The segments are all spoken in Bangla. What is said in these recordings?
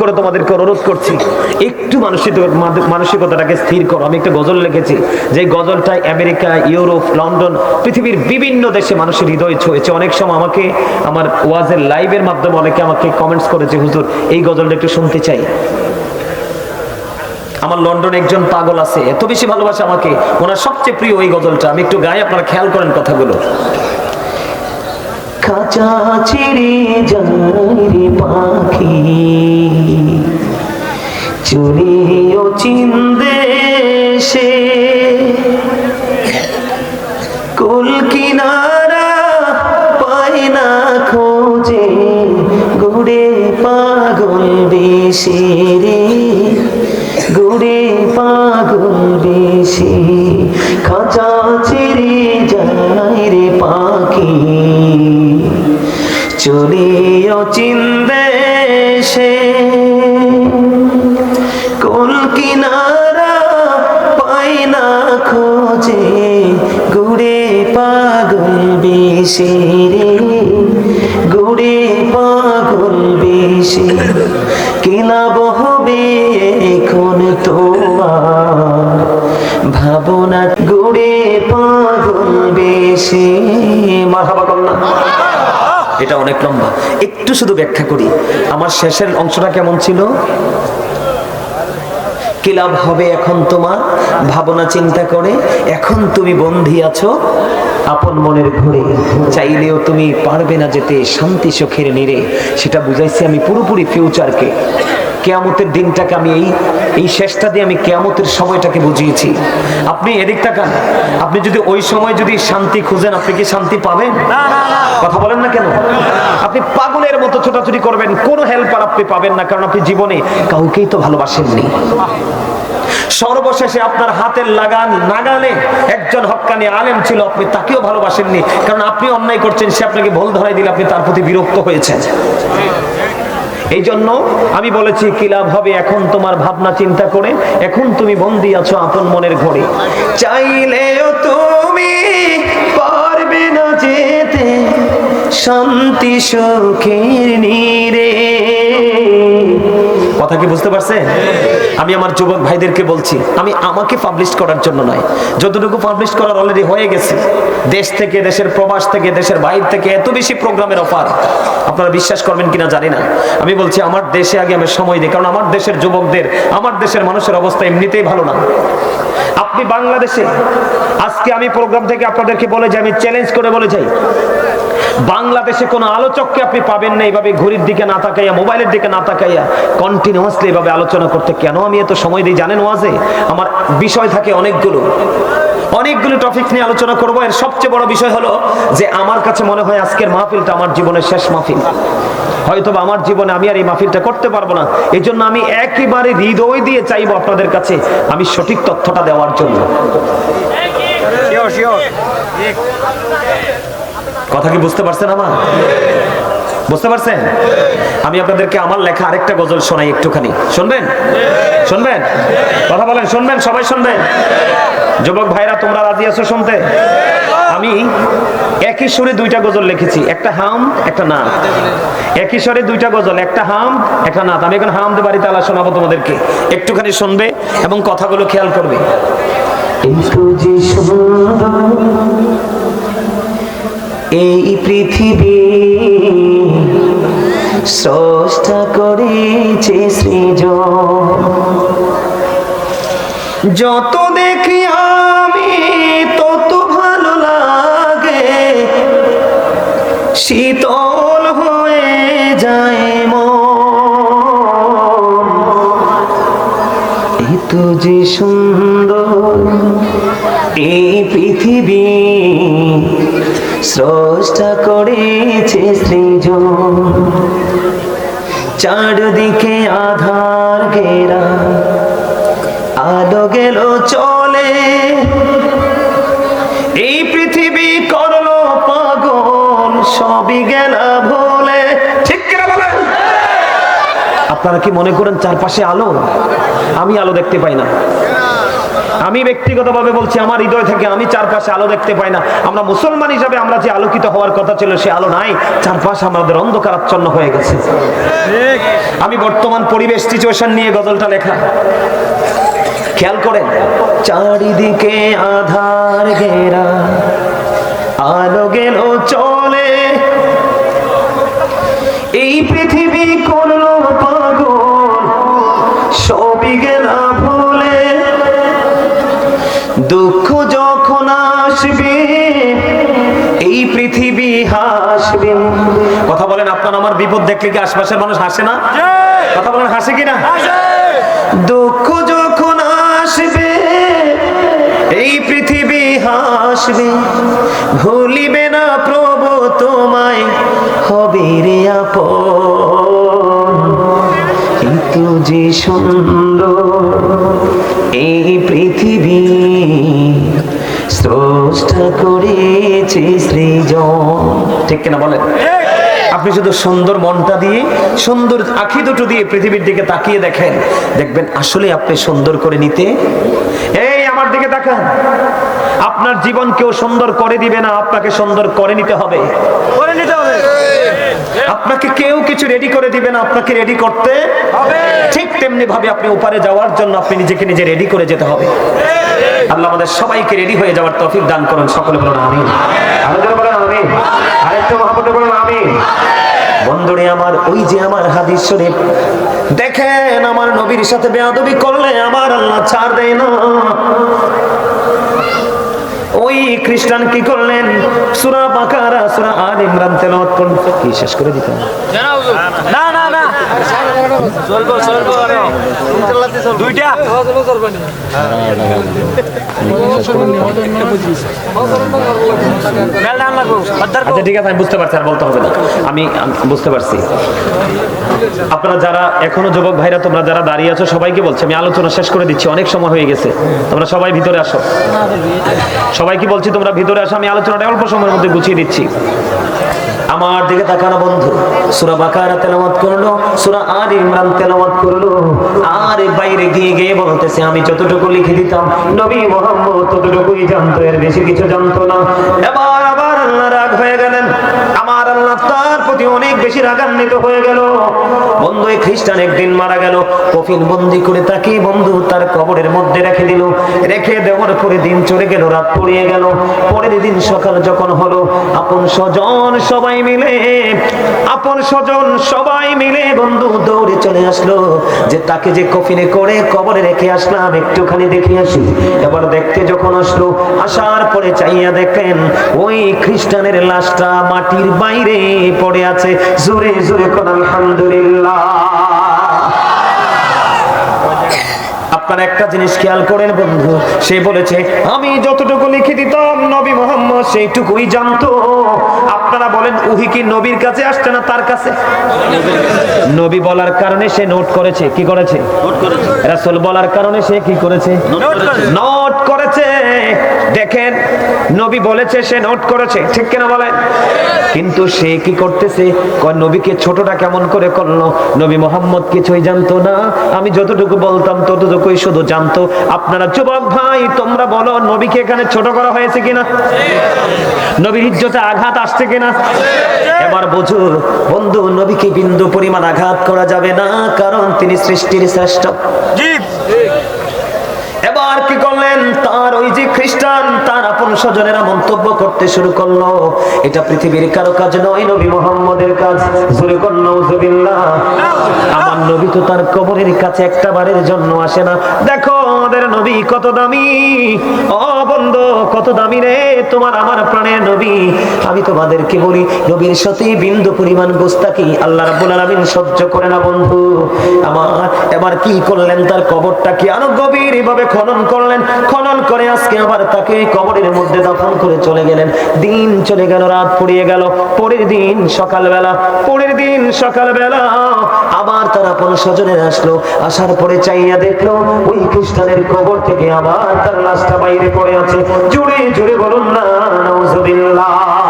করে তোমাদেরকে অনুরোধ করছি, একটু মানসিক মানসিকতাটাকে স্থির করো। আমি একটা গজল লিখেছি, যে গজলটা আমেরিকা, ইউরোপ, লন্ডন, পৃথিবীর বিভিন্ন দেশে মানুষের হৃদয় ছুঁয়েছে। অনেক সময় আমাকে, আমার ওয়াজের লাইভের মাধ্যমে অনেকে আমাকে কমেন্টস করেছে, হুজুর, এই গজলটা একটু শুনতে চাই। আমার লন্ডনে একজন পাগল আছে, এত বেশি ভালোবাসে আমাকে, ওনার সবচেয়ে প্রিয় ওই গজলটা। আমি একটু গায়ে আপনারা খেয়াল করেন কথাগুলো। খাঁচা ছিড়ে যায় রে পাখি। চুরিও চিন্দে সে। কুল কিনারা পায় না খোঁজে, গুড়ে পাগল বেশি রে। গুড়ে পাগল বেশি খাঁচা বেশি রে, গুড়ে পাগল বেশি। কিনা বহবে এখন তোমার? ভাবনা গুড়ে পাগল বেশি। মারহাবা এটা অনেক লম্বা। একটু শুধু ব্যাখ্যা করি। আমার শেষের অংশটা কেমন ছিল? কি লাভ হবে এখন তোমার? ভাবনা, চিন্তা করে, এখন তুমি বন্ধি আছো? আপন মনের ঘরে চাইলেও তুমি পারবে না যেতে, শান্তি, সুখের নিরে। সেটা বুঝাইছি আমি পুরোপুরি ফিউচারকে কেয়ামতের দিনটাকে আমি এই এই শেষটা দিয়ে আমি কেয়ামতের সময়টাকে বুঝিয়েছি। আপনি এদিক তাকান। আপনি যদি ওই সময় যদি শান্তি খুঁজেন আপনি কি শান্তি পাবেন? কথা বলেন না কেন? আপনি পাগলের মতো ছোটাছুটি করবেন কোনো হেল্পার আপনি পাবেন না কারণ আপনি জীবনে কাউকেই তো ভালোবাসেননি। সর্বশেষে আপনার হাতের লাগান নাগালে একজন হক্কানি আলেম ছিল আপনি তাকেও ভালোবাসেননি কারণ আপনি অন্যায় করছেন সে আপনাকে ভুল ধরাই দিলে আপনি তার প্রতি বিরক্ত হয়েছেন। এই জন্য আমি বলেছি, কি লাভ হবে এখন তোমার ভাবনা চিন্তা করে? এখন তুমি বন্দি আছো আপন মনের ঘরে। চাইলেও তুমি পারবে না যেতে। শান্তি সুখের নীরে কথা কি বুঝতে পারছেন আমি আমার যুবক ভাইদেরকে বলছি, আমি আমাকে পাবলিশ করার জন্য নয়, যতটুকু পাবলিশ করার অলরেডি হয়ে গেছে, দেশ থেকে, দেশের প্রবাস থেকে, দেশের বাইরে থেকে এত বেশি প্রোগ্রামের অফার আপনারা বিশ্বাস করবেন কিনা জানি না। আমি বলছি, আমার দেশে আগে আমি সময় দিই, কারণ আমার দেশের যুবকদের, আমার দেশের মানুষের অবস্থা এমনিতেই ভালো না। আপনি বাংলাদেশে, আজকে আমি প্রোগ্রাম থেকে আপনাদেরকে বলে যাই, আমি চ্যালেঞ্জ করে বলে যাই বাংলাদেশে কোনো আলোচককে আপনি পাবেন না, এইভাবে ঘড়ির দিকে না তাকাইয়া, মোবাইলের দিকে না তাকাইয়া কন্টিনিউয়াসলি এভাবে আলোচনা করতে। কেন আমি এত সময় দিই, জানেন ওয়াজে? আমার বিষয় থাকে অনেকগুলো। অনেকগুলো টপিক নিয়ে আলোচনা করব। এর সবচেয়ে বড় বিষয় হলো যে, আমার কাছে মনে হয় আজকের মাহফিলটা আমার জীবনের শেষ মাহফিল। হয়তো আমার জীবনে আমি আর এই মাহফিলটা করতে পারব না। এই জন্য আমি একেবারে হৃদয় দিয়ে চাইব আপনাদের কাছে আমি সঠিক তথ্যটা দেওয়ার জন্য। কথা কি বুঝতে পারছেন আমার? বুঝতে পারছেন? আমি আপনাদেরকে আমার লেখা আরেকটা গজল শোনাই একটুখানি। শুনবেন? শুনবেন? কথা বলেন, শুনবেন, সবাই শুনবেন? যুবক ভাইরা, তোমরা রাজি আছো শুনতে? আমি একই সুরে দুইটা গজল লিখেছি, একটা হাম, একটা নাথ একই স্বরে দুইটা গজল, একটা হাম, একটা নাথ আমি এখন হাম দিয়ে বাড়িতে আলা শোনাবো তোমাদেরকে। একটুখানি শুনবে এবং কথাগুলো খেয়াল করবে। এই পৃথিবী স্রষ্টা করেছে সৃজন। যত দেখি আমি, তত ভালো লাগে। শীতল হয়ে যায় এত যে সুন্দর এই পৃথিবী স্রষ্টা করেছে সৃজন। চারদিকে আধার ঘেরা, আলো গেল চলে। এই পৃথিবী করল পাগল, সবই গেল ভোলে ঠিক আপনারা কি মনে করেন চারপাশে আলো? আমি আলো দেখতে পাই না। আমি ব্যক্তিগতভাবে বলছি, আমার হৃদয় থেকে আমি চারপাশে আলো দেখতে পাই না। আমরা মুসলমান হিসাবে আমরা যে আলোকিত হওয়ার কথা ছিল, সে আলো নাই। চারপাশে আমাদের অন্ধকারাচ্ছন্ন হয়ে গেছে। আমি বর্তমান পরিবেশ সিচুয়েশন নিয়ে গজলটা লেখা। খেয়াল করেন, চারিদিকে আধার ঘেরা। আলো গেল চলে পৃথিবী হাসবে। কথা বলেন আপনার আমার বিপদ দেখলে কি আশপাশের মানুষ হাসে না? কথা বলেন হাসে কি না দুঃখ যখন আসবে এই পৃথিবী হাসবে। ভুলিবে না প্রভু তোমায় হবে রে আপন। কিন্তু যে সুন্দর এই পৃথিবী স্রষ্টা করেছে সৃজন। ঠিক কিনা বলেন? আপনি শুধু সুন্দর মনটা দিয়ে, সুন্দর আখি দুটো দিয়ে পৃথিবীর দিকে তাকিয়ে দেখেন। দেখবেন আসলে আপনি সুন্দর করে নিতে এই, আমার দিকে তাকান। আপনার জীবন কেউ সুন্দর করে দিবে না, আপনাকে সুন্দর করে নিতে হবে। করে নিতে হবে। আপনাকে কেউ কিছু রেডি করে দিবে না, আপনাকে রেডি করতে হবে। ঠিক তেমনি ভাবে আপনি উপারে যাওয়ার জন্য আপনি নিজেকে নিজে রেডি করে যেতে হবে। আল্লাহ আমাদের সবাইকে রেডি হয়ে যাওয়ার তৌফিক দান করুন, সকলে বলুন জোরে বলেন আরেকটু বলুন আমিন। বন্ধুরে, আমার ওই যে আমার হাদিস শরীফ, দেখেন আমার নবীর সাথে বেয়াদবি করলে আমার আল্লাহ ছাড় দেয় না। ওই খ্রিস্টান কি করলেন? সুরা বাকারা সুরা আর ইমরান তেলাওয়াত করলেন। কি শেষ করে না না চলবো চলবো দুইটা আচ্ছা ঠিক আছে আমি বুঝতে পারছি আর বলতে হবে না। আমি বুঝতে পারছি। আপনারা যারা এখনও যুবক ভাইরা তোমরা যারা দাঁড়িয়ে আছো সবাইকে বলছি আমি আলোচনা শেষ করে দিচ্ছি অনেক সময় হয়ে গেছে। তোমরা সবাই ভিতরে আসো। সবাই কি বলছি তোমরা ভিতরে আসো আমি আলোচনাটা অল্প সময়ের মধ্যে গুছিয়ে দিচ্ছি। আমার দিকে তাকানো বন্ধু, সুরা বাকারা তেলাওয়াত করল, সুরা আর ইমরান তেলাওয়াত করল। আর বাইরে গিয়ে গিয়ে বলতেছে, আমি যতটুকু লিখে দিতাম, নবী মোহাম্মদ ততটুকুই জানতো, এর বেশি কিছু জানতো না। এবার আবার আল্লাহ রাগ হয়ে গেলেন। আমার আল্লাহ প্রতি অনেক বেশি রাগান্বিত হয়ে গেল। বন্ধু, এই খ্রিস্টান একদিন মারা গেল। কফিন বন্দি করে তাকে বন্ধু তার কবরের মধ্যে রেখে দিল। রেখে দেওয়ার পরে দিন চলে গেল, রাত পড়িয়ে গেল। পরের দিন সকাল যখন হলো, আপন স্বজন সবাই মিলে, আপন স্বজন সবাই মিলে বন্ধু দৌড়ে চলে আসলো। যে তাকে যে কফিনে করে কবরে রেখে আসলাম, একটুখানি দেখে আসি। এবার দেখতে যখন আসলো, আসার পরে চাইয়া দেখেন ওই খ্রিস্টানের লাশটা মাটির বাইরে পড়ে আছে জোরে জোরে কোন আলহামদুলিল্লাহ। আপনারা একটা জিনিস খেয়াল করেন বন্ধু সে বলেছে আমি যতটুকু লিখে দিতাম নবী মোহাম্মদ সেইটুকুই জানতো। আপনারা বলেন উহি কি নবীর কাছে আসছে না তার কাছে? নবী বলার কারণে সে নোট করেছে কি করেছে? রাসূল বলার কারণে সে কি করেছে। নোট করেছে। দেখেন নবী বলেছে সে নোট করেছে। ঠিক কিনা বলেন? কিন্তু সে কি করতেছে? কয় নবীকে ছোটটা কেমন করে করল? নবী মোহাম্মদ কিছুই জানতো না। আমি যতটুকু বলতাম ততটুকুই শুধু জানতো। আপনারা যুবক ভাই তোমরা বলো নবীকে এখানে ছোট করা হয়েছে কিনা? নবীর ইজ্জতে আঘাত আসছে কিনা? এবার বুঝু বন্ধু নবীকে বিন্দু পরিমাণ আঘাত করা যাবে না কারণ তিনি সৃষ্টির শ্রেষ্ঠ। জি। এবার কি করলেন? তার ওই যে খ্রিস্টান, তার আপন স্বজনেরা মন্তব্য করতে শুরু করল। এটা পৃথিবীর কারও কাজ নয়, নবী মোহাম্মদের কাজ। জোরে কর নউজুবিল্লাহ। আমার নবী তো তার কবরের কাছে একটা বারের জন্য আসে না। দেখো আমাদের নবী কত দামি। ও বন্ধু, কত দামি রে, তোমার আমার প্রাণের নবী। আমি তোমাদেরকে বলি, নবীর সাথে বিন্দু পরিমাণ গোস্তাকি আল্লাহ রাব্বুল আলামিন সহ্য করে না, বন্ধু। আমার, এবার কি করলেন? তার কবরটা কি আরও গভীর ভাবে খনন করলেন, খনন করে আজকে আবার তাকে কবরের মধ্যে দাফন করে চলে গেলেন। দিন চলে গেল, রাত পড়িয়ে গেল। পরের দিন সকালবেলা, পরের দিন সকালবেলা আবার তার আপন স্বজনের আসলো। আসার পরে চাইয়া দেখল, ওই খ্রিস্টানের কবর থেকে আবার তার লাশটা বাইরে পড়ে আছে। জুড়ে জুড়ে বলুন, না, নাউজুবিল্লাহ।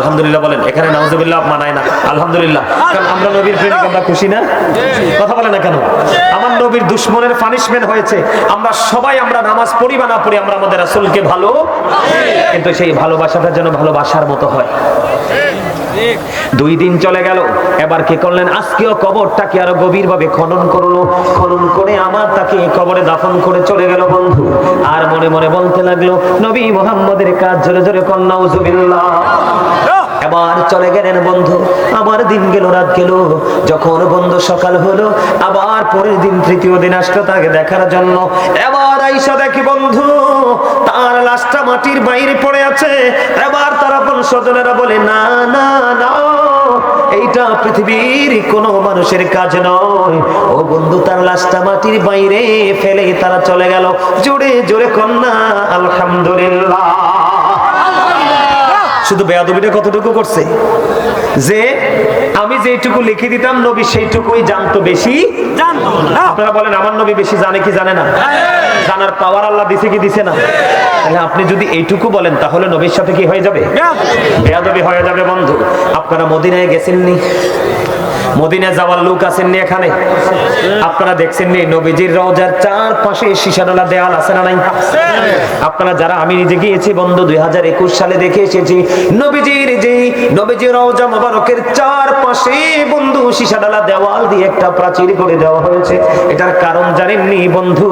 আলহামদুলিল্লাহ বলেন, এখানে নাউজুবিল্লাহ মানায় না। আলহামদুলিল্লাহ, কারণ আমরা নবীর প্রেমিক আমরা খুশি না? কথা বলে না কেন? আমার নবীর দুশ্মনের পানিশমেন্ট হয়েছে। আমরা সবাই আমরা নামাজ পড়ি বা না পড়ি, আমরা আমাদের রাসূলকে ভালো কিন্তু সেই ভালোবাসাটা যেন ভালোবাসার মতো হয়। দুই দিন চলে গেল। এবার কি করলেন? আজকেও কবরটাকে আরও গভীর ভাবে খনন করল। খনন করে আমার তাকে কবরে দাফন করে চলে গেল বন্ধু। আর মনে মনে বলতে লাগল, নবী মোহাম্মদের কাজ জোরে জোরে কন্যা উজুবিল্লাহ এবার চলে গেলেন বন্ধু, আবার দিন গেল, রাত গেল। যখন বন্ধু সকাল হলো, আবার পরের দিন তৃতীয় দিন আসলো তাকে দেখার জন্য। এবার আইসা দেখি বন্ধু, তার লাশটা মাটির বাইরে পড়ে আছে। এবার তার আপন স্বজনেরা বলে, না না না, এইটা পৃথিবীর কোন মানুষের কাজ নয়। ও বন্ধু, তার লাশটা মাটির বাইরে ফেলে তারা চলে গেল। জোরে জোরে কন্যা, আলহামদুলিল্লাহ। শুধু বেয়াদবিটা কতটুকু করছে? যে আমি যেটুকু লিখে দিতাম নবী সেইটুকুই জানতো বেশি। জানতো না। আপনারা বলেন আমার নবী বেশি জানে কি জানে না? জানার পাওয়ার আল্লাহ দিছে কি দিছে না? তাহলে আপনি যদি এইটুকু বলেন তাহলে নবীর সাথে কি হয়ে যাবে? বেয়াদবি হয়ে যাবে বন্ধু। আপনারা মদিনায় গেছেননি? মদিনায় যাওয়ার লোক আছেননি এখানে? আপনারা দেখছেননি নবীজির রওজার চার পাশে শিশাডালা দেয়াল আছে না নাই? আপনারা যারা, আমি নিজে গিয়েছি বন্ধু, দুই হাজার একুশ সালে দেখে এসেছি, নবীজির যে নবীজির রওজা মোবারকের চার পাশে বন্ধু শিশাডালা দেওয়াল দিয়ে একটা প্রাচীর করে দেওয়া হয়েছে। এটার কারণ জানেননি বন্ধু,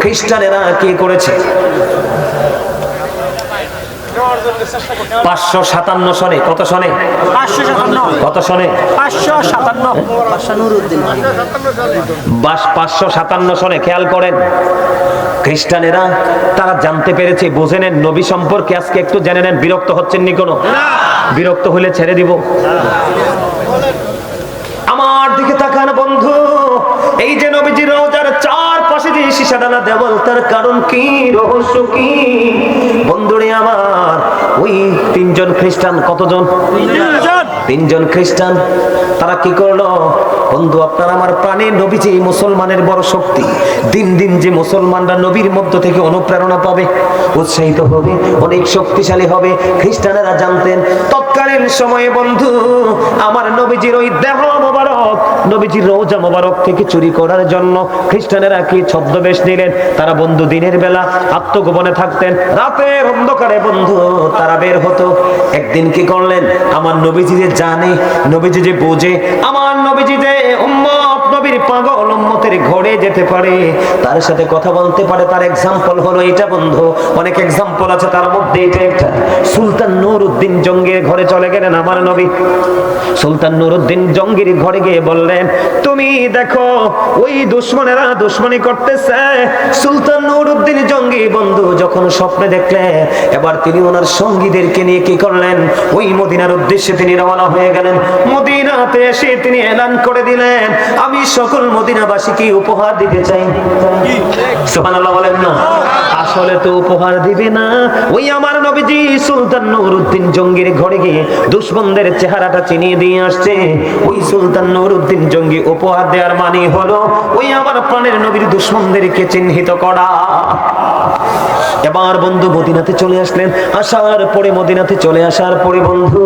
খ্রিস্টানেরা কি করেছে? পাঁচশো সাতান্ন সনে কত সনে? কত সনে? পাঁচশো সাতান্ন। বাস পাঁচশো সাতান্ন সনে খেয়াল করেন। খ্রিস্টানেরা তারা জানতে পেরেছে বুঝে নেন নবী সম্পর্কে আজকে একটু জেনে নেন বিরক্ত হচ্ছেন নি কোনো? বিরক্ত হলে ছেড়ে দিব। আমার দিকে তাকান বন্ধু এই যে নবীজি পাশে শিশাডালা দেওয়াল তার কারণ কি? রহস্য কি? বন্ধুরে আমার ওই তিনজন খ্রিস্টান কতজন? তিনজন খ্রিস্টান। তারা কি করল? বন্ধু, আপনার আমার প্রাণে নবীজি মুসলমানের বড় শক্তি, দিন দিন যে মুসলমানরা নবীর মধ্য থেকে অনুপ্রেরণা পাবে, উৎসাহিত হবে, অনেক শক্তিশালী হবে, খ্রিস্টানেরা জানতেন, তৎকালীন সময়ে বন্ধু, আমার নবীজির ওই দেহ মোবারক, নবীজির রোজা মোবারক থেকে চুরি করার জন্য খ্রিস্টানেরা কি ছদ্মবেশ নিলেন? তারা বন্ধু, দিনের বেলা আত্মগোপনে থাকতেন, রাতের অন্ধকারে বন্ধু, তারা বের হতো। একদিন কি করলেন? আমার নবীজি যে জানে, নবীজি যে বোঝে আমার নবীজি উম্মত নবীর পাগল উম্মতের ঘরে যেতে পারে। তার সাথে কথা বলতে পারে, তার এক্সাম্পল হলো এটা বন্ধু, অনেক এক্সাম্পল আছে তার মধ্যে এটা একটা। সুলতান ঘরে চলে গেলেন আমার নবী। সুলতান জঙ্গির ঘরে গিয়ে বললেন, তুমি দেখো, ওই দুশ্মনেরা দুশ্মনী করতেছে। সুলতান জঙ্গি বন্ধু যখন স্বপ্নে এবার তিনি ওনার সঙ্গীদেরকে নিয়ে কি করলেন? ওই মদিনার উদ্দেশ্যে তিনি রওনা হয়ে গেলেন। মদিনাতে এসে তিনি এলান করে দিলেন। আমি সকল মদিনাবাসীকে উপহার দিতে চাই। সুবহানাল্লাহ বলেন না। আসলে তো উপহার দিবে না। ওই আমার নবীজি সুলতান নুরউদ্দিন জঙ্গির ঘরে গিয়ে দুশ্মনদের চেহারাটা চিনিয়ে দিয়ে আসছে। ওই সুলতান নুরউদ্দিন জঙ্গি উপহার দেওয়ার মানে হলো ওই আমার প্রাণের নবীর দুশ্মনদেরকে চিহ্নিত করা। এবার বন্ধু মদিনাতে চলে আসলেন। আসার পরে মদিনাতে চলে আসার পরে বন্ধু,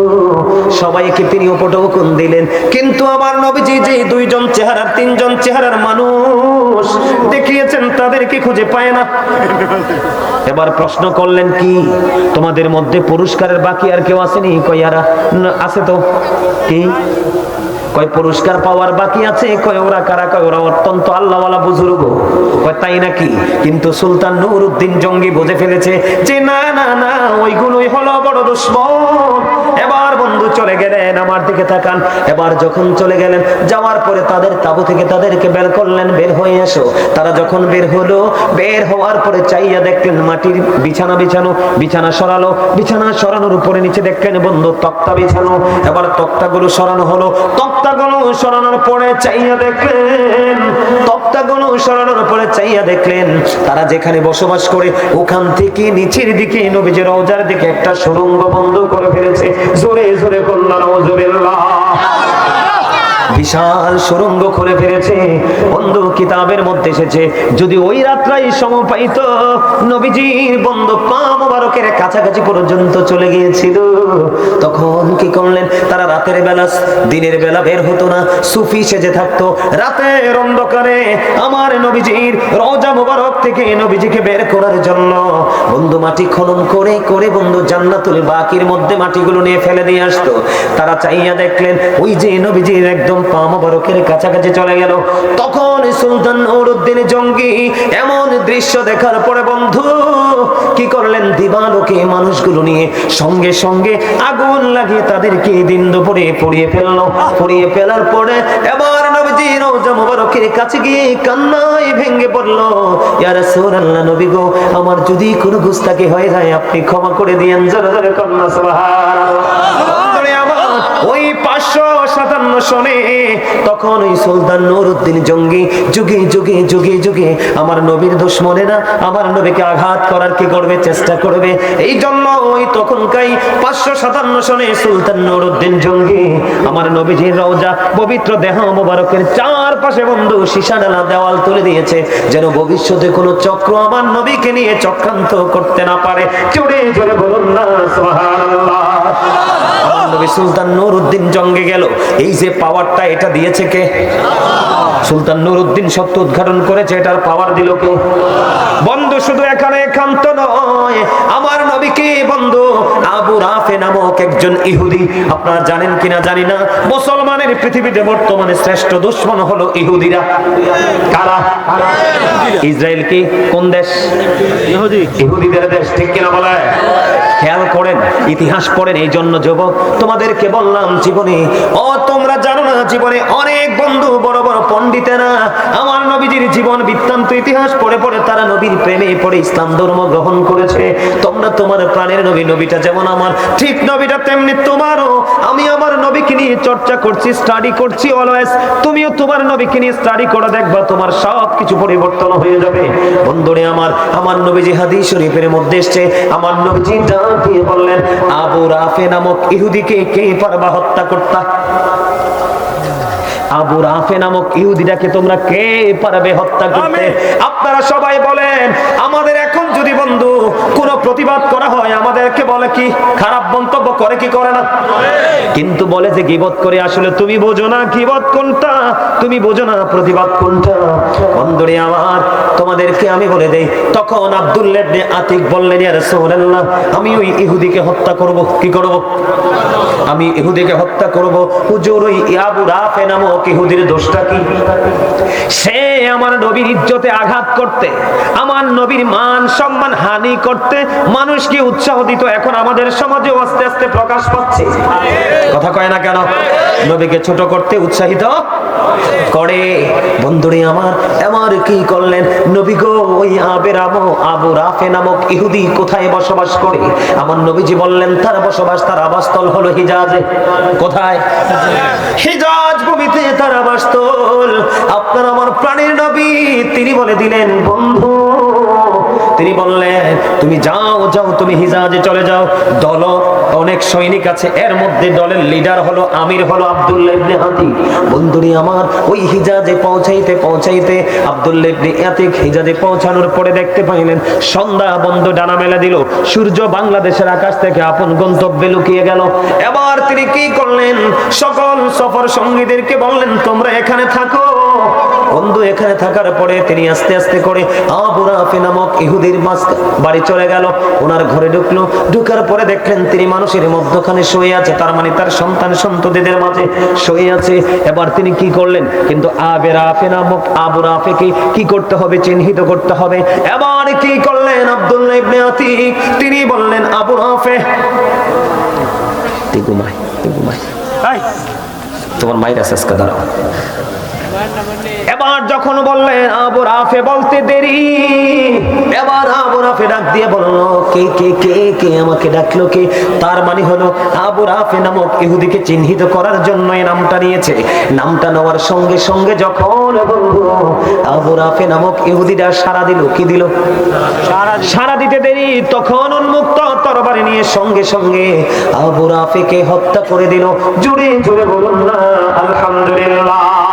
সবাইকে তিনি উপটোকন দিলেন। কিন্তু আমার নবীজি যে দুইজন চেহারার, তিনজন চেহারার মানুষ দেখিয়েছেন, তাদেরকে খুঁজে পায় না। এবার প্রশ্ন করলেন, কি তোমাদের মধ্যে পুরস্কারের বাকি আর কেউ আসেনি? কইয়ারা আছে তো। কি? কয় পুরস্কার পাওয়ার বাকি আছে? কয় ওরা কারা? কয় ওরা অত্যন্ত আল্লাহওয়ালা বুজুর্গ। কয় তাই নাকি? কিন্তু সুলতান নুরউদ্দিন জঙ্গি বুঝে ফেলেছে যে না না না, ওইগুলোই হলো বড় দুশ্মন। এবার বন্ধু চলে গেলেন, আমার দিকে তাকান। এবার যখন চলে গেলেন, যাওয়ার পরে তাদের তাবু থেকে তাদেরকে বের করলেন, বের হয়ে এসো। তারা যখন বের হলো, বের হওয়ার পরে চাইয়া দেখলেন মাটির বিছানা বিছানো, বিছানা সরালো, বিছানা সরানোর উপরে নিচে দেখলেন বন্ধু তক্তা বিছানো। এবার তক্তাগুলো সরানো হলো। তক্তাগুলো সরানোর পরে চাইয়া দেখলেন, তক্তাগুলো সরানোর পরে চাইয়া দেখলেন, তারা যেখানে বসবাস করে, ওখান থেকে নিচের দিকে নবীজের রওজার দিকে একটা সুরঙ্গ বন্ধ করে ফেলেছে। জোরে জোরে কল্যাণ বিশাল সুরঙ্গ খুলে ফেলেছে বন্ধু কিতাবের মধ্যে এসেছে। যদি ওই রাত্রাই সম পাইত নবীজির বন্ধু পা মোবারকের কাছাকাছি পর্যন্ত চলে গিয়েছিল। তখন কি করলেন? তারা রাতের বেলা, দিনের বেলা বের হতো না। সুফি সেজে থাকতো। রাতের অন্ধকারে আমার নবীজির রওজা মোবারক থেকে নবীজিকে বের করার জন্য বন্ধু মাটি খনন করে করে বন্ধু জান্নাতুল বাকির মধ্যে মাটিগুলো নিয়ে ফেলে দিয়ে আসতো তারা চাইয়া দেখলেন, ওই যে নবীজির একদম পা কাছাকাছি চলে গেল। তখন সুলতান নৌরুদ্দিন জঙ্গি এমন দৃশ্য দেখার পরে, বন্ধু, কি করলেন দিবালোকে মানুষগুলো নিয়ে? সঙ্গে সঙ্গে আগুন লাগিয়ে তাদেরকে দিন দুপুরে পুড়িয়ে ফেলল। পুড়িয়ে ফেলার পরে এবার আমার যদি কোনো গুস্তাকি হয়ে যায়, আপনি ক্ষমা করে সুবহানাল্লাহ। ওই পাঁচশো সাতান্ন সনে তখন ওই সুলতান নুরউদ্দিন জঙ্গি যুগে যুগে যুগে যুগে আমার নবীর দুশ্মনেরা আমার নবীকে আঘাত করার কি করবে, চেষ্টা করবে? এই জন্য ওই তখনকাই পাঁচশো সাতান্ন সনে সুলতান নুরউদ্দিন জঙ্গি, আমার নবীজির রওজা, পবিত্র দেহ মোবারকের চারপাশে বন্ধু, সীসা ডালা, দেওয়াল তুলে দিয়েছে। যেন ভবিষ্যতে কোনো চক্র আমার নবীকে নিয়ে চক্রান্ত করতে না পারে। জোরে জোরে বলুন না, সুবহানাল্লাহ। সুলতান জঙ্গে গেল। এই যে পাওয়ারটা এটা দিয়েছে কে? সুলতান নুরউদ্দিন সত্য উদ্ঘাটন করেছে এটার পাওয়ার দিল কে? বন্ধু শুধু এখানে একান্ত নয় আমার নবীকে বন্ধু আবু রাফে নামক একজন ইহুদি আপনারা জানেন কিনা জানি না মুসলমানের পৃথিবীতে বর্তমানে শ্রেষ্ঠ দুশ্মন হলো ইহুদিরা। কারা? ইসরায়েল কি? কোন দেশ? ইহুদি। ইহুদিদের দেশ ঠিক কিনা বলে? খেয়াল করেন ইতিহাস পড়েন এই জন্য যুবক তোমাদেরকে বললাম জীবনে ও তোমরা জীবনে অনেক বন্ধু, বড় বড় পণ্ডিতেরা, আমার নবীজির জীবন বৃত্তান্ত ইতিহাস পড়ে পড়ে তারা নবীর প্রেমে পড়ে ইসলাম ধর্ম গ্রহণ করেছে। তোমরা তোমার প্রাণের নবী, নবীটা যেমন আমার, ঠিক নবীটা তেমনি তোমারও। আমি আমার নবীকে নিয়ে চর্চা করছি স্টাডি করছি অলওয়েজ তুমিও তোমার নবীকে নিয়ে স্টাডি করে, দেখবা তোমার সব কিছু পরিবর্তন হয়ে যাবে। বন্ধুরে আমার আমার নবীজি হাদিস শরীফের মধ্যে এসছে। আমার নবীজি ডাক দিয়ে বললেন, আবু রাফে নামক ইহুদিকে কে পারবা হত্যা করতা? আবু রাফে নামক ইহুদিটাকে তোমরা কে পারবে হত্যা করতে? আপনারা সবাই বলেন আমাদের বন্ধু, কোন প্রতিবাদ করা হয়, আমাদেরকে বলে কি, খারাপ মন্তব্য করে কি করে না? কিন্তু বলে যে গিবত করে, আসলে তুমি বোঝো না গিবত কোনটা, তুমি বোঝো না প্রতিবাদ কোনটা। বন্ধুরে আমার, তোমাদেরকে আমি বলে দেই, তখন আব্দুল্লাহ আতিক বললেন, ইয়া আমি ওই ইহুদিকে হত্যা করব, কি করব? আমি ইহুদিকে হত্যা করব। হুজুর, ওই আবু রাফে নামক ইহুদির দোষটা কি? সে আমার নবীর ইজ্জতে আঘাত করতে, আমার নবীর মান সম্মান হানি করতে মানুষকে উৎসাহ দিত। এখন আমাদের সমাজে আস্তে আস্তে প্রকাশ পাচ্ছে। কথা কয় না কেন? নবীকে ছোট করতে উৎসাহিত করে। বন্ধুরে আমার আমার কি করলেন? নবী গো, ওই আবের আমো আবু রাফে নামক ইহুদি কোথায় বসবাস করে? আমার নবীজি বললেন, তার বসবাস, তার আবাসস্থল হলো হিজাজে। কোথায়? হিজাজ ভূমিতে তার আবাসস্থল। আপনার আমার প্রাণের নবী, তিনি বলে দিলেন, বন্ধু তিনি বললেন, তুমি যাও যাও, তুমি হিজাজে চলে যাও। দল, অনেক সৈনিক আছে, এর মধ্যে দলের লিডার হলো আমির হলো আব্দুল্লাহ ইবনে হাতি বন্ধুরি আমার, ওই হিজাজে পৌঁছাইতে পৌঁছাইতে আব্দুল্লাহ ইবনে আতিক হিজাজে পৌঁছানোর পরে দেখতে পাইলেন, সন্ধ্যা বন্ধ ডানা মেলা দিল। সূর্য বাংলাদেশের আকাশ থেকে আপন গন্তব্যে লুকিয়ে গেল। এবার তিনি কি করলেন? সকল সফর সঙ্গীদেরকে বললেন, তোমরা এখানে থাকো। বন্ধু এখানে থাকার পরে তিনি আস্তে আস্তে করে আবু রাফি নামক ইহুদির মাস বাড়ি চলে গেল। ওনার ঘরে ঢুকলো। ঢুকার পরে দেখলেন তিনি মানুষের মধ্যখানে শুয়ে আছে। তার মানে তার সন্তান সন্ততিদের মাঝে শুয়ে আছে। এবার তিনি কি করলেন? কিন্তু আবেরাফে নামক আবু রাফেকে কি করতে হবে? চিহ্নিত করতে হবে। এবার কি করলেন আব্দুল্লাহ ইবনে আতিক? তিনি বললেন আবু রাফে তুই ঘুমাই তুই ঘুমাই তোমার মায়ের আছে আজকে দাঁড়াও এবার যখন বললেন আবু রাফে বলতে দেরি। এবার আবু রাফে ডাক দিয়ে বলল কে কে কে কে আমাকে ডাকলো কে? তার মানে হলো আবু রাফে নামক ইহুদিকে চিহ্নিত করার জন্য এই নামটা নিয়েছে। নামটা নেওয়ার সঙ্গে সঙ্গে যখন আবু রাফে নামক ইহুদিটা সারা দিল কি দিল? সারা দিতে দেরি তখন উন্মুক্ত তরবারি নিয়ে সঙ্গে সঙ্গে আবু রাফেকে হত্যা করে দিল। জুড়ে জুড়ে বলুন না আলহামদুলিল্লাহ।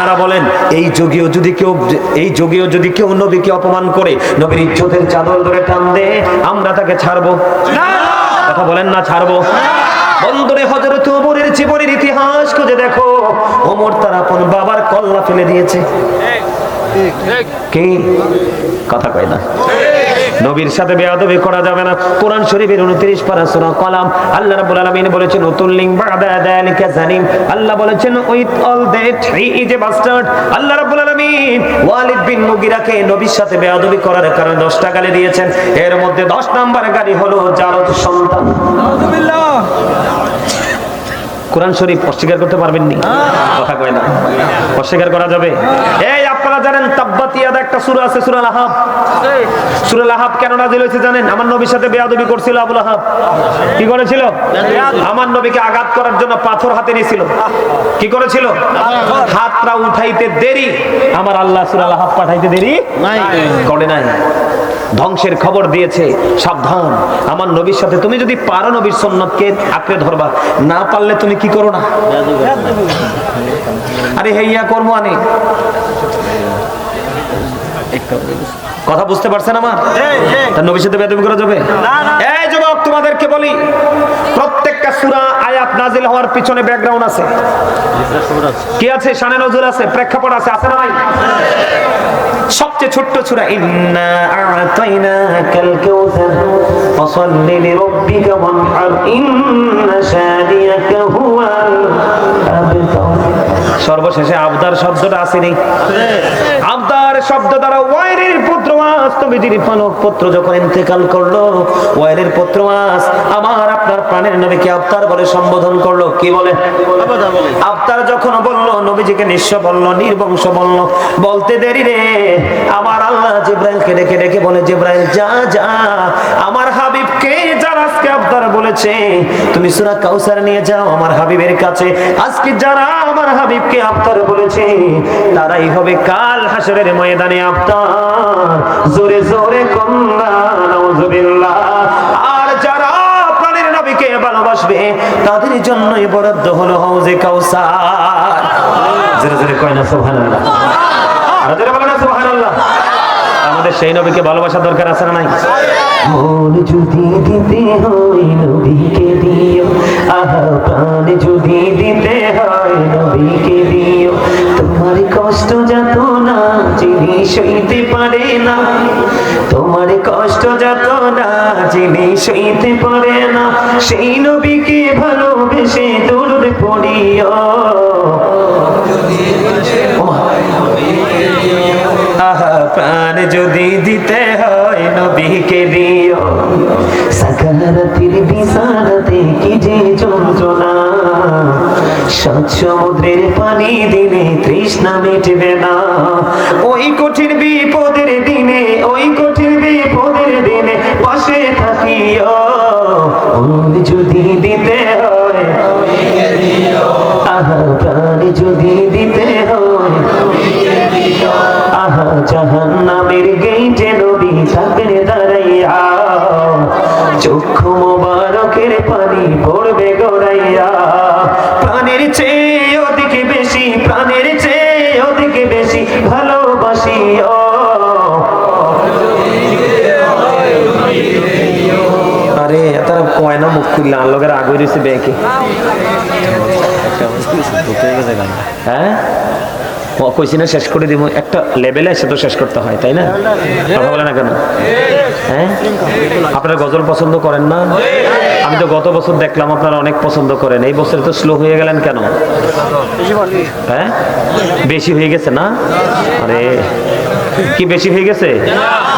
আপনারা বলেন এই যুগেও যদি কেউ এই যুগেও যদি কেউ নবীকে অপমান করে নবীর ইজ্জতের চাদর ধরে টান দে আমরা তাকে ছাড়বো? কথা বলেন না ছাড়বো? বন্দরে হজরত ওমরের জীবনের ইতিহাস খুঁজে দেখো। ওমর তার আপন বাবার কল্লা ফেলে দিয়েছে। কে? কথা কয় না। নবীর সাথে বেয়াদবি করা যাবে না। কোরআন শরীফের 29 পারা সূরা কলাম আল্লাহ রাব্বুল আলামিন বলেছেন, উতুল লিং বাদা যালিকা জানিম। আল্লাহ বলেছেন, with all that he is a bastard আল্লাহ রাব্বুল আলামিন ওয়ালিদ বিন মুগিরাকে নবীর সাথে বেয়াদবি করার কারণে 10টা গালি দিয়েছেন। এর মধ্যে 10 নাম্বার গালি হলো জারদ সন্তান। কোরআন শরীফ অস্বীকার করতে পারবেন নি। কথা কয় না। অস্বীকার করা যাবে। এই আপনারা জানেন তাব্বাত ইয়াদা একটা সূরা আছে সূরা লাহাব। সূরা লাহাব কেন নাযিল হয়েছে জানেন? আমার নবীর সাথে বেয়াদবি করছিল আবু লাহাব। কি করেছিল? আমার নবীকে আঘাত করার জন্য পাথর হাতে নিয়েছিল। কি করেছিল? হাতটা উঠাইতে দেরি। আমার আল্লাহ সূরা লাহাব পাঠাইতে দেরি নাই। করে নাই। ধ্বংসের খবর দিয়েছে। সাবধান। আমার নবীর সাথে তুমি যদি পারো নবীর সন্ন্যতকে আঁকড়ে ধরবা, না পারলে তুমি কি করো না? আরে হেইয়া কর্ম আনে কথা বুঝতে পারছেন আমার? তার নবীর সাথে বেদবি করা যাবে? এই যুবক, তোমাদেরকে বলি, প্রত্যেকটা সুরা আয়াত নাজিল হওয়ার পিছনে ব্যাকগ্রাউন্ড আছে। কি আছে? শানে নজরুল আছে, প্রেক্ষাপট আছে আছে না নাই? সবচেয়ে ছোট্ট সূরা ইন্না আ'তাইনাকাল কাউসার ফাসাল্লি লিরাব্বিকা ওয়ানহার ইন্না শানিয়াকা হুয়াল আবতার। সর্বশেষে আবদার শব্দটা আসেনি। আবদার শব্দ দ্বারা ওয়াইরের পুত্র ওয়াস নবীজির পালক পুত্র যখন ইন্তেকাল করল, ওয়াইরের পুত্র ওয়াস আমার আপনার প্রাণের নবীকে আবতার বলে সম্বোধন করল। কি বলে? আবতার যখন বলল, নবীজিকে নিঃস্ব বলল, নির্বংশ বলল, বলতে দেরি রে। আমার আল্লাহ জিব্রাইলকে ডেকে ডেকে বলে, জিব্রাইল, যা যা। আমার হাবিবকে যারা আজকে আবতার বলেছে, তুমি সূরা কাউসার নিয়ে যাও, আমার হাবিবের কাছে। আজকে যারা আমার হাবিবকে আবতার বলেছে, তারাই হবে কাল হাসরের ময়দানে আবতার জোরে জোরে আর যারা তাদের জন্যই বরাদ্দ হলো হাউজে কাউসার। জোরে কয় না জোরে আমাদের সেই নবীকে ভালোবাসার দরকার আছে না নাই? যদি দিতে হয় নবীকে সইতে পারে না। তোমার কষ্ট যত না যিনি সইতে পারে না। সেই নবীকে ভালোবেসে দূর পড়িও। আহা, প্রাণ যদি দিতে হয় নবীকে দিও। সাকারাতির বিছানাতে কি যে যন্ত্রণা। সমুদ্রের পানি দিনে তৃষ্ণা মিটবে না। ওই কঠিন বিপদের দিনে, ওই কঠিন বিপদের দিনে পাশে থাকিও। যদি দিতে হয়, আহা প্রাণ যদি কইছি না শেষ করে দিব একটা লেভেলে এসে তো শেষ করতে হয় তাই না? কথা বলে না কেন? হ্যাঁ? আপনারা গজল পছন্দ করেন না? আমি তো গত বছর দেখলাম আপনারা অনেক পছন্দ করেন। এই বছর তো স্লো হয়ে গেলেন কেন? হ্যাঁ? বেশি হয়ে গেছে না? আরে কি বেশি হয়ে গেছে?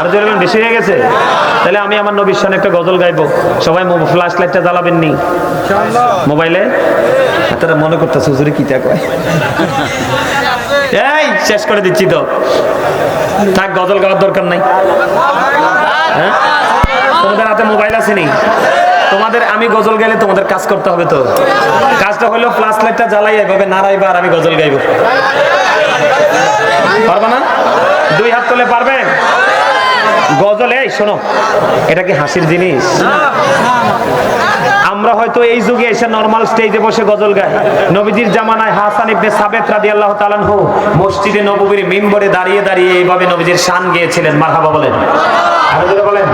আর জোরে বেশি হয়ে গেছে? তাহলে আমি আমার নবীর সামনে একটা গজল গাইবো। সবাই ফ্ল্যাশ লাইটটা জ্বালাবেন নি মোবাইলে? তারা মনে করতেছে হুজুরে কি তা কয় এই, শেষ করে দিচ্ছি তো। থাক, গজল গাওয়ার দরকার নাই। হ্যাঁ? তোমাদের হাতে মোবাইল আছে নি? তোমাদের, আমি গজল গাইলে তোমাদের কাজ করতে হবে তো। কাজটা হলো ফ্লাশ লাইটটা জ্বালাই, এভাবে নাড়াইবা আর আমি গজল গাইব। পারবা না? দুই হাত তোলে পারবেন গজল, এই শোনো, এটা কি হাসির জিনিস? আমরা হয়তো এই যুগে এসে নর্মাল স্টেজে বসে গজল গাই। নবীজির জামানায় হাসান ইবনে সাবেত রাদিয়াল্লাহু তাআলা আনহু মসজিদে নববীর মিম্বরে দাঁড়িয়ে দাঁড়িয়ে এইভাবে নবীজির শান গিয়েছিলেন। মারহাবা বলেন। আরও বলেন।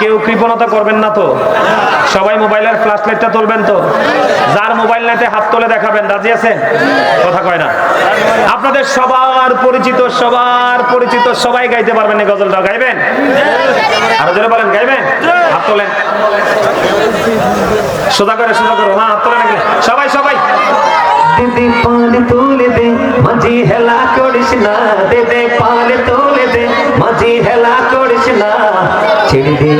কেউ কৃপণতা করবেন না তো? সবাই মোবাইলের ফ্ল্যাশ লাইটটা তুলবেন তো? যার মোবাইল নাইতে হাত তুলে দেখাবেন, রাজি আছেন? কথা কয় না। আপনাদের সবার পরিচিত সবার পরিচিত সবাই গাইতে পারবেন এই গজলটা গাইবেন? আরও জোরে বলেন, গাইবেন? হাত তোলেন। সোজা করে, সোজা করো হ্যাঁ হাত তোলেন এগুলো। সবাই সবাই। দিদি পাল তুলে দে, মাঝি হেলা করিস না। দিদি পাল তুলে দে, মাঝি হেলা করিস না। ছেড়ে দে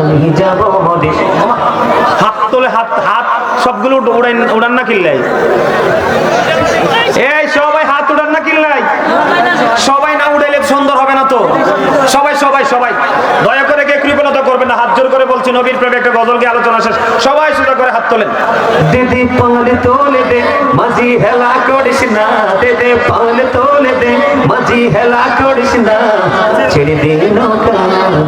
আমি যাব হাত তোলে হাত হাত সবগুলো উড়ান উড়ান না কিল্লাই এই সবাই হাত উড়ান না কিল্লাই সবাই না উড়াইলে সুন্দর হবে না তো। সবাই সবাই সবাই। দয়া করে কে কৃপণতা করবেন না। হাত জোর করে বলছি নবীর প্রেমে একটা গজল গিয়ে আলোচনা শেষ। সবাই সোজা করে হাত তোলেন। দিদি পালে তোলে দে মাঝি হেলা করিস না। দিদি পালে তোলে দে মাঝি হেলা করিস না। ছেড়ে দে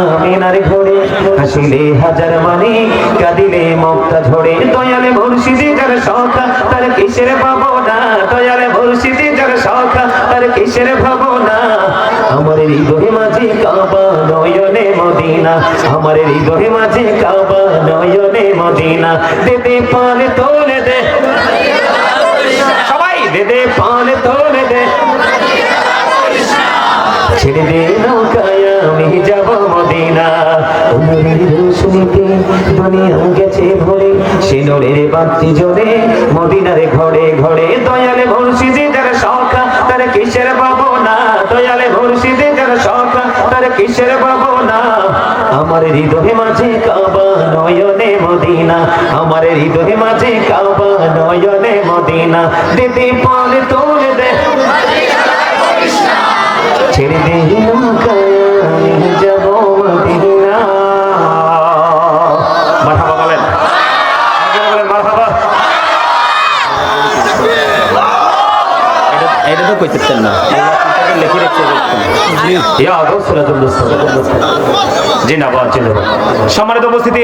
এলো মা আমিনার ঘরে হাসিলে হাজার মানে কাঁদিলে মক্কা ঝরে। দয়ালে মুর্শিদি যার সখা তার কিসের ভাবনা? দয়ালে মুর্শিদি যার সখা তার কিসের ভাবনা? আমার হৃদয় মাঝে কাবা নয়নে মদিনা। আমার হৃদয় মাঝে কাবা নয়নে মদিনা। দেদে পালে তোলে দে। সবাই, দেদে পালে তোলে দে। ছেড়ে দে নৌকায় বাতি জ্বলে মদিনারে ঘরে ঘরে দয়ালে মুর্শিদি যার শখা, তার কিসের ভাবনা? দয়ালে মুর্শিদি যার শখা, তার কিসের ভাবনা? আমার হৃদয় মাঝে কাবা নয়নে মদিনা, আমার হৃদয় মাঝে কাবা নয়নে মদিনা। দিদি পালে তোলে দে ছেড়ে দে। সম্মানিত উপস্থিতি